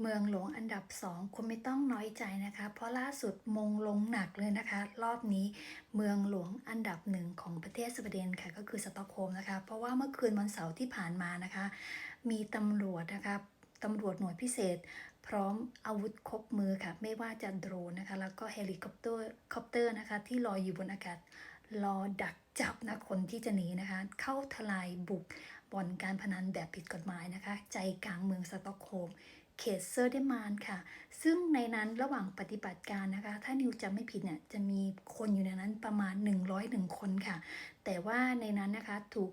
เมืองหลวงอันดับสองคุณไม่ต้องน้อยใจนะคะ เพราะล่าสุดมงลงหนักเลยนะคะ รอบนี้เมืองหลวงอันดับหนึ่งของประเทศสวีเดนค่ะก็คือสตอกโฮล์มนะคะ เพราะว่าเมื่อคืนวันเสาร์ที่ผ่านมานะคะ มีตำรวจนะคะตำรวจหน่วยพิเศษ พร้อมอาวุธครบมือค่ะ ไม่ว่าจะโดรนนะคะ แล้วก็เฮลิคอปเตอร์คอปเตอร์นะคะ ที่ลอยอยู่บนอากาศรอดักจับนะคนที่จะหนีนะคะ เข้าทลายบุกบ่อนการพนันแบบผิดกฎหมายนะคะ ใจกลางเมืองสตอกโฮล์ม เขตเซอร์เดมานค่ะ ซึ่งในนั้นระหว่างปฏิบัติการนะคะ ถ้านิวจำไม่ผิดเนี่ยจะมีคนอยู่ในนั้นประมาณ 101 คนค่ะ แต่ว่าในนั้นนะคะถูก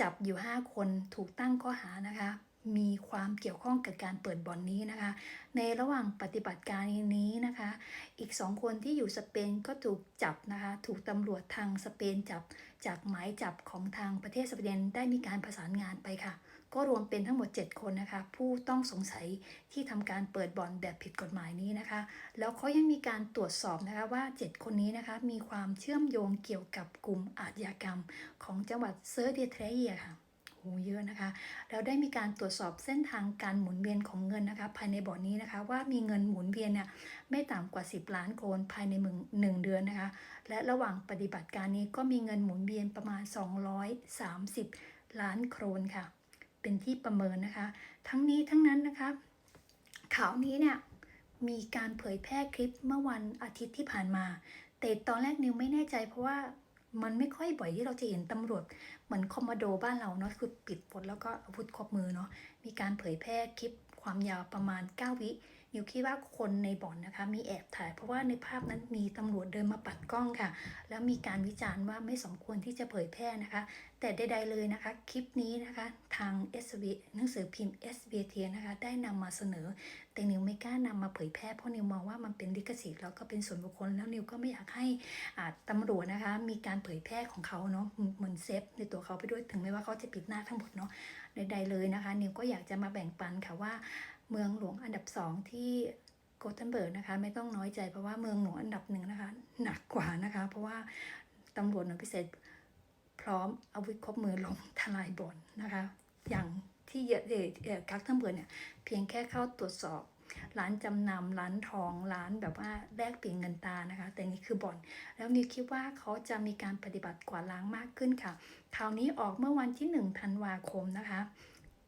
จับอยู่ 5 คนถูกตั้งข้อหานะคะมีความเกี่ยวข้องกับการเปิดบ่อนนี้นะคะ ในระหว่างปฏิบัติการนี้นะคะ อีก2คนที่อยู่สเปนก็ถูกจับนะคะ ถูกตำรวจทางสเปนจับจากหมายจับของทางประเทศสเดนได้มีการประสานงานไปค่ะ ก็รวมเป็นทั้งหมด 7 คนนะคะ ผู้ต้องสงสัยที่ทำการเปิดบ่อนแบบผิดกฎหมายนี้นะคะ แล้วเขายังมีการตรวจสอบนะคะว่า 7 คนนี้นะคะ มีความเชื่อมโยงเกี่ยวกับกลุ่มอาชญากรรม ของจังหวัดเซอร์เดียเทรเยค่ะโหเยอะนะคะแล้วได้มีการตรวจสอบเส้นทางการหมุนเวียนของเงินนะคะ ภายในบ่อนนี้นะคะ ว่ามีเงินหมุนเวียนเนี่ยไม่ต่ำกว่า 10 ล้านโกลภายในมึงหนึ่งเดือนนะคะ และระหว่างปฏิบัติการนี้ก็มีเงินหมุนเวียนประมาณ 230 ล้านโครนค่ะ เป็นที่ประเมินนะคะ ทั้งนี้ทั้งนั้นนะคะข่าวนี้เนี่ยมีการเผยแพร่คลิปเมื่อวันอาทิตย์ที่ผ่านมา แต่ตอนแรกนิวไม่แน่ใจเพราะว่ามันไม่ค่อยบ่อยที่เราจะเห็นตำรวจ เหมือนคอมมานโดบ้านเราเนาะคือปิดปดแล้วก็อาวุธครบมือเนาะมีการเผยแพร่คลิปความยาวประมาณ 9 วิ นิวคิดว่าคนในบ่อนนะคะ มีแอบถ่าย เพราะว่าในภาพนั้นมีตำรวจเดินมาปัดกล้องค่ะ แล้วมีการวิจารณ์ว่าไม่สมควรที่จะเผยแพร่นะคะ แต่ใดๆเลยนะคะ คลิปนี้นะคะ ทาง s v หนังสือพิมพ์ SVT นะคะ ได้นำมาเสนอ แต่นิวไม่กล้านำมาเผยแพร่เพราะนิวมองว่ามันเป็นลิขสิทธิ์แล้วก็เป็นส่วนบุคคลแล้วนิวก็ไม่อยากให้อ่าตำรวจนะคะ มีการเผยแพร่ของเขาเนาะเหมือนเซฟในตัวเขาไปด้วยถึงแม้ว่าเขาจะปิดหน้าทั้งหมดเนาะใดๆเลยนะคะ นิวก็อยากจะมาแบ่งปันค่ะว่า เมืองหลวงอันดับสองที่โกเทนเบิร์กนะคะ ไม่ต้องน้อยใจเพราะว่าเมืองหลวงอันดับหนึ่งนะคะ หนักกว่านะคะ เพราะว่าตำรวจหน่วยพิเศษ พร้อมอาวุธครบมือลงทลายบ่อนนะคะ อย่างที่เยอะเออกักทั้งเบิร์เนี่ยเพียงแค่เข้าตรวจสอบร้านจำนำร้านทองร้านแบบว่าแลกเปลี่ยนเงินตานะคะ แต่นี่คือบ่อน แล้วนิวคิดว่าเขาจะมีการปฏิบัติกวาดล้างมากขึ้นค่ะข่าวนี้ออกเมื่อวันที่1ธันวาคมนะคะ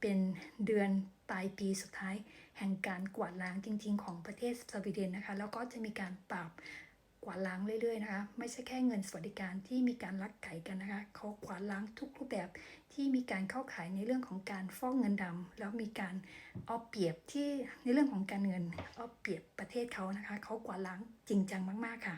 เป็นเดือน ปลายปีสุดท้าย แห่งการกวาดล้างจริง ๆ ของประเทศสวีเดนนะคะ แล้วก็จะมีการปราบกวาดล้างเรื่อยๆนะคะ ไม่ใช่แค่เงินสวัสดิการที่มีการลักไก่กันนะคะเขากวาดล้างทุกรูปแบบที่มีการเข้าขายในเรื่องของการฟอกเงินดำแล้วมีการเอาเปรียบที่ในเรื่องของการเงินเอาเปรียบประเทศเขานะคะเขากวาดล้างจริงจังมากๆค่ะ